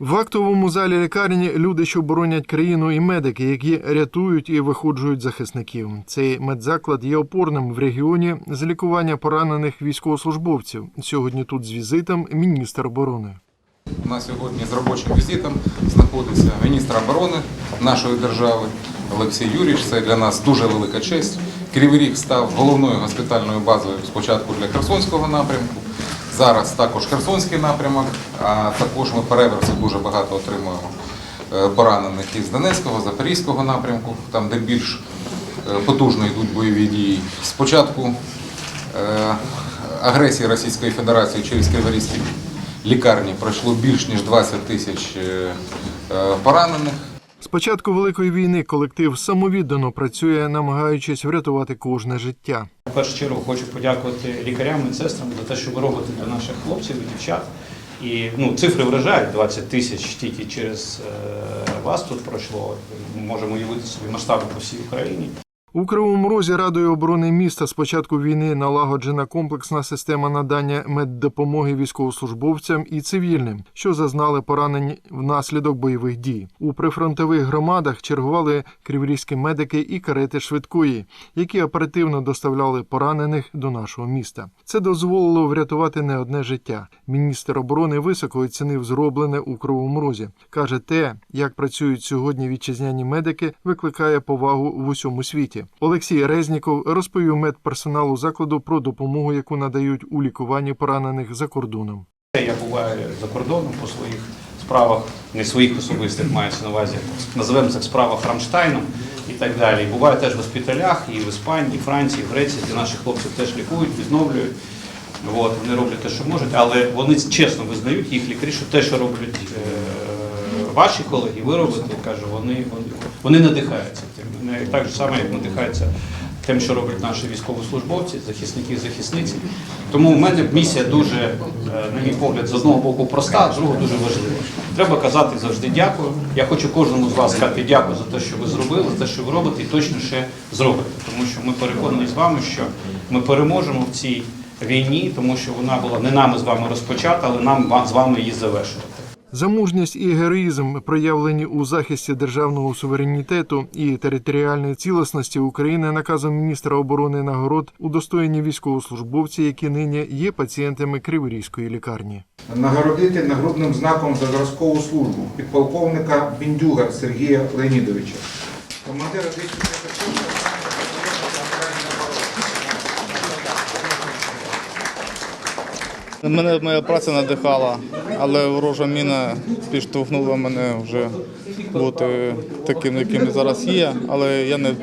В актовому залі лікарні люди, що боронять країну, і медики, які рятують і виходжують захисників. Цей медзаклад є опорним в регіоні з лікування поранених військовослужбовців. Сьогодні тут з візитом міністр оборони. У нас сьогодні з робочим візитом знаходиться міністр оборони нашої держави Олексій Юрійович. Це для нас дуже велика честь. Кривий Ріг став головною госпітальною базою спочатку для Херсонського напрямку. Зараз також Херсонський напрямок, а також ми переверси дуже багато отримуємо е, поранених із Донецького, Запорізького напрямку, там де більш е, потужно йдуть бойові дії. Спочатку е, агресії Російської Федерації через Криворізькі лікарні пройшло більш ніж 20 тисяч поранених. З початку великої війни колектив самовіддано працює, намагаючись врятувати кожне життя. В першу чергу хочу подякувати лікарям, медсестрам за те, що ви робите для наших хлопців і дівчат. І ну, цифри вражають 20 тисяч тільки через е, вас тут пройшло. Ми можемо уявити собі масштаби по всій Україні. У Кривому Розі Радою оборони міста з початку війни налагоджена комплексна система надання меддопомоги військовослужбовцям і цивільним, що зазнали поранень внаслідок бойових дій. У прифронтових громадах чергували криворізькі медики і карети швидкої, які оперативно доставляли поранених до нашого міста. Це дозволило врятувати не одне життя. Міністр оборони високо оцінив зроблене у Кривому Розі. каже, те, як працюють сьогодні вітчизняні медики, викликає повагу в усьому світі. Олексій Резніков розповів медперсоналу закладу про допомогу, яку надають у лікуванні поранених за кордоном. Я буваю за кордоном по своїх справах, не своїх особистих мається на увазі, називаємо це справах Рамштайном і так далі. Буваю теж в госпіталях і в Іспанії, і Франції, і Греції, де наших хлопців теж лікують, відновлюють. От, вони роблять те, що можуть, але вони чесно визнають їх лікарі, що те, що роблять е, ваші колеги, ви робите, кажу, вони, вони, надихаються тим. Так само, як надихаються тим, що роблять наші військовослужбовці, захисники захисниці. Тому в мене місія дуже, е, на мій погляд, з одного боку проста, а з другого дуже важлива. Треба казати завжди дякую. Я хочу кожному з вас сказати дякую за те, що ви зробили, за те, що ви робите, і точно ще зробите. Тому що ми переконані з вами, що ми переможемо в цій війні, тому що вона була не нами з вами розпочата, але нам з вами її завершувати. За мужність і героїзм, проявлені у захисті державного суверенітету і територіальної цілісності України, наказом міністра оборони нагород удостоєні військовослужбовці, які нині є пацієнтами Криворізької лікарні. нагородити нагрудним знаком за зразкову службу підполковника Біндюга Сергія Леонідовича, командира 251 Мене моя праця надихала, але ворожа міна підштовхнула мене вже бути таким, яким я зараз є. Але я не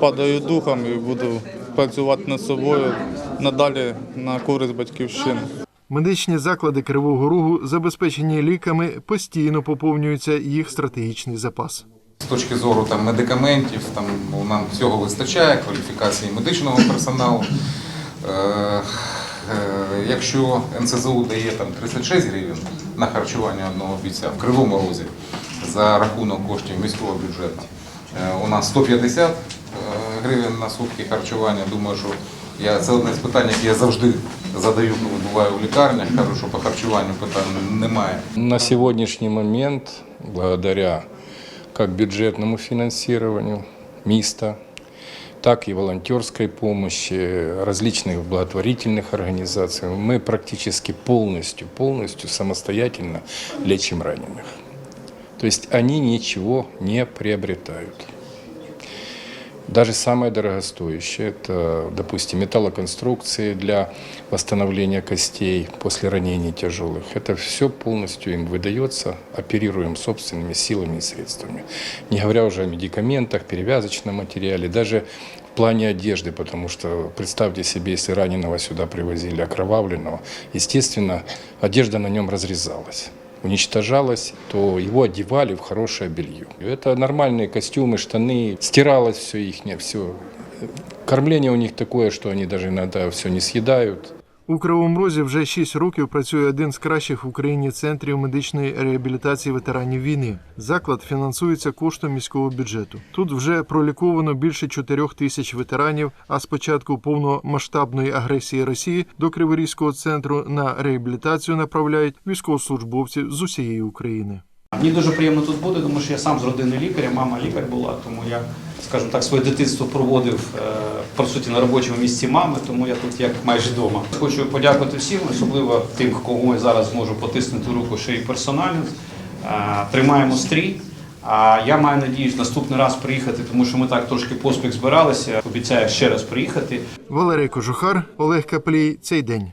падаю духом і буду працювати над собою надалі на користь батьківщини. Медичні заклади Кривого Рогу, забезпечені ліками, постійно поповнюється їх стратегічний запас. З точки зору там, медикаментів, там, ну, нам всього вистачає, кваліфікації медичного персоналу. Якщо НСЗУ дає там, 36 гривень на харчування одного бійця в Кривому Розі за рахунок коштів міського бюджету, е, у нас 150 е, гривень на сутки харчування. Думаю, що я, це одне з питань, які я завжди задаю, коли буваю в лікарнях. Кажу, що по харчуванню питань немає. На сегодняшний момент, благодаря как бюджетному финансированию МИСТа, так и волонтерской помощи, различных благотворительных организаций, мы практически полностью, полностью самостоятельно лечим раненых. То есть они ничего не приобретают. Даже самое дорогостоящее, это, допустим, металлоконструкции для восстановления костей после ранений тяжелых. Это все полностью им выдается, оперируем собственными силами и средствами. Не говоря уже о медикаментах, перевязочном материале, даже в плане одежды, потому что представьте себе, если раненого сюда привозили окровавленного, естественно, одежда на нем разрезалась уничтожалось, то его одевали в хорошее белье. Это нормальные костюмы, штаны, стиралось все их, все. Кормление у них такое, что они даже иногда все не съедают. У Кривому Розі вже 6 років працює один з кращих в Україні центрів медичної реабілітації ветеранів війни. Заклад фінансується коштом міського бюджету. Тут вже проліковано більше 4 тисяч ветеранів. А з початку повномасштабної агресії Росії до Криворізького центру на реабілітацію направляють військовослужбовців з усієї України. Мені дуже приємно тут бути, тому що я сам з родини лікаря, мама лікар була, тому я, скажімо так, своє дитинство проводив е, по суті на робочому місці мами, тому я тут як майже вдома. Хочу подякувати всім, особливо тим, кого я зараз можу потиснути руку ще й персонально. Е, Тримаємо стрій. А я маю надіюсь наступний раз приїхати, тому що ми так трошки поспіх збиралися. Обіцяю ще раз приїхати. Валерій Кожухар, Олег Каплій. Цей день.